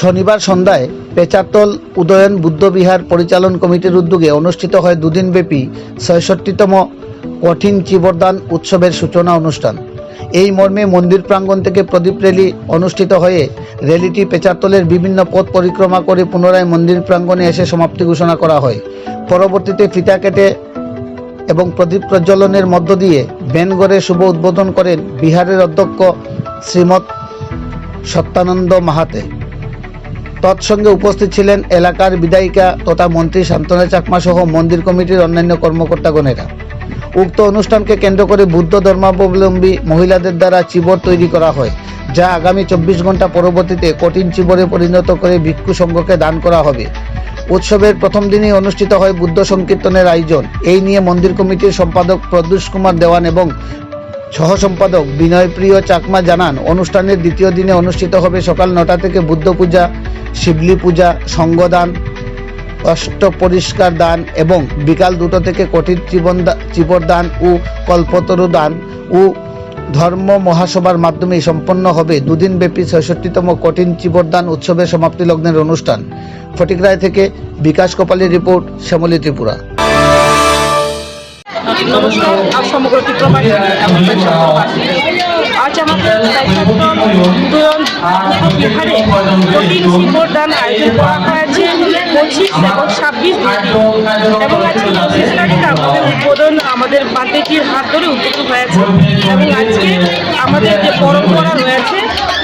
শনিবার সন্ধ্যায় পেচারতল উদয়ন বুদ্ধবিহার পরিচালন কমিটির উদ্যোগে অনুষ্ঠিত হয় দুদিনব্যাপী ছয়ষট্টিতম কঠিন চিবরদান উৎসবের সূচনা অনুষ্ঠান। এই মর্মে মন্দির প্রাঙ্গণ থেকে প্রদীপ র্যালি অনুষ্ঠিত হয়ে র্যালিটি পেচারতলের বিভিন্ন পথ পরিক্রমা করে পুনরায় মন্দির প্রাঙ্গণে এসে সমাপ্তি ঘোষণা করা হয়। পরবর্তীতে ফিতা কেটে এবং প্রদীপ প্রজ্বলনের মধ্য দিয়ে বেনগড়ে শুভ উদ্বোধন করেন বিহারের অধ্যক্ষ শ্রীমৎ সত্যানন্দ মাহাতে। তৎসঙ্গে উপস্থিত ছিলেন এলাকার বিধায়িকা তথা মন্ত্রী শান্তনা চাকমা সহ মন্দির কমিটির অন্যান্য কর্মকর্তাগণেরা। উক্ত অনুষ্ঠানকে কেন্দ্র করে বুদ্ধ ধর্মাবলম্বী মহিলাদের দ্বারা চিবর তৈরি করা হয়, যা আগামী চব্বিশ ঘণ্টা পরবর্তীতে কঠিন চিবরে পরিণত করে ভিক্ষু সংঘকে দান করা হবে। উৎসবের প্রথম দিনই অনুষ্ঠিত হয় বুদ্ধ সংকীর্তনের আয়োজন। এই নিয়ে মন্দির কমিটির সম্পাদক প্রদ্যুষ কুমার দেওয়ান এবং সহ সম্পাদক বিনয়প্রিয় চাকমা জানান, অনুষ্ঠানের দ্বিতীয় দিনে অনুষ্ঠিত হবে সকাল নটা থেকে বুদ্ধ পূজা, শিবলি পূজা, সঙ্গদান অষ্ট পরিষ্কার দান এবং বিকাল দুটো থেকে কঠিন জীবন চিবরদান ও কল্পতরু দান ও ধর্ম মহাসভার মাধ্যমে সম্পন্ন হবে। দুদিন ব্যাপী ছয়ষট্টিতম কঠিন চিবরদান উৎসবের সমাপ্তি লগ্নের অনুষ্ঠান। ফটিকরায় থেকে বিকাশ কপালের রিপোর্ট, শ্যামলী ত্রিপুরা। নমস্কার, আর সমগ্র পঁচিশ এবং ছাব্বিশ এবং আজকে আমাদের উদ্বোধন আমাদের বান্তেজির হাত ধরে উদ্বোধন হয়েছে। এবং আজকে আমাদের যে পরম্পরা রয়েছে,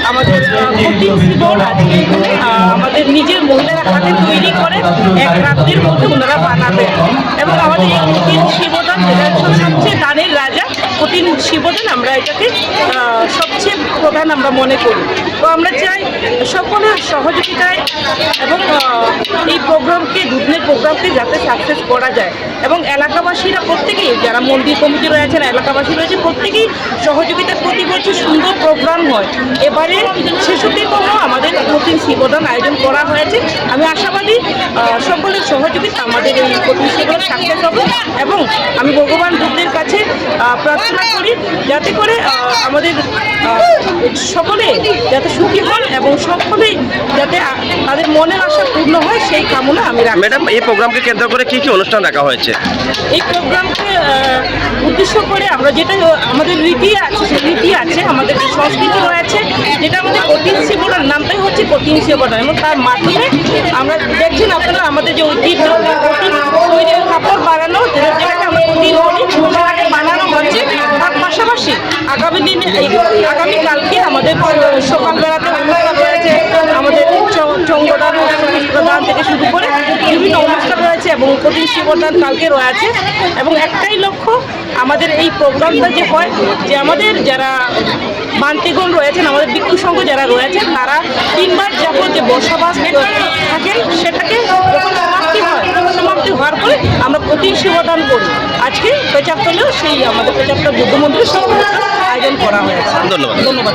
আমাদের আজকে আমাদের নিজের মহিলারা হাতে তৈরি করে, এক রাত্রির মধ্যে ওনারা বানাবে এবং আমাদের এই কঠিন শিবদান যেটা হচ্ছে সবচেয়ে দানের রাজা কঠিন শিবদান আমরা এটাকে সবচেয়ে প্রধান আমরা মনে করি। তো আমরা চাই সকলের সহযোগিতায় এবং এই প্রোগ্রামকে দুদিনের প্রোগ্রামকে যাতে সাকসেস করা যায়। এবং এলাকাবাসীরা প্রত্যেকেই, যারা মন্দির কমিটি রয়েছেন, এলাকাবাসী রয়েছে, প্রত্যেকেই সহযোগিতা প্রতি বছর সুন্দর প্রোগ্রাম হয়। এবারে ছেষট্টিতম আমাদের কঠিন শিবদান আয়োজন করা হয়েছে। আমি আশাবাদী সকলের সহযোগিতা আমাদের এই কঠিন শিবদান সাকসেস হবে। এবং আমি ভগবান বুদ্ধের কাছে প্রার্থনা করি, যাতে করে আমাদের সকলে যাতে সুখী হন এবং সকলেই যাতে তাদের মনের আশা পূর্ণ হয়, সেই কামনা আমি রাখি ম্যাডাম এই প্রোগ্রামকে কেন্দ্র করে কি কি অনুষ্ঠান রাখা হয়েছে? এই প্রোগ্রামকে উদ্দেশ্য করে আমরা যেটা, আমাদের রীতি আছে, সে রীতি আছে, আমাদের যে সংস্কৃতি রয়েছে, যেটা আমাদের কঠিন শিবটার নামটাই হচ্ছে কঠিন শিবটা এবং তার মাধ্যমে আমরা দেখছেন আপনারা আমাদের যে ঐতিহ্য কাপড় বানানো, যেটা যেটাকে আমরা কঠিন বলি সেটাকে বানানো হচ্ছে। তার পাশাপাশি আগামী দিনে আগামীকালকে আমাদের সকালবেলাতে অনুষ্ঠান রয়েছে আমাদের চ- চঙ্গদান দান থেকে শুরু করে বিভিন্ন অনুষ্ঠান কঠিন শিবদান কালকে রয়েছে এবং একটাই লক্ষ্য আমাদের এই প্রোগ্রামটা যে হয় যে আমাদের যারা বান্তিগণ রয়েছেন আমাদের ভিক্ষু সংঘ যারা রয়েছেন তারা তিনবার যাবত যে বসবাস থাকেন সেটাকে যখন সমাপ্তি হয়। সমাপ্তি হওয়ার পরে আমরা কঠিন শিবদান করি। আজকে পেচারতলেও সেই আমাদের বুদ্ধ মন্দিরে সেই আয়োজন করা হয়েছে। ধন্যবাদ। ধন্যবাদ।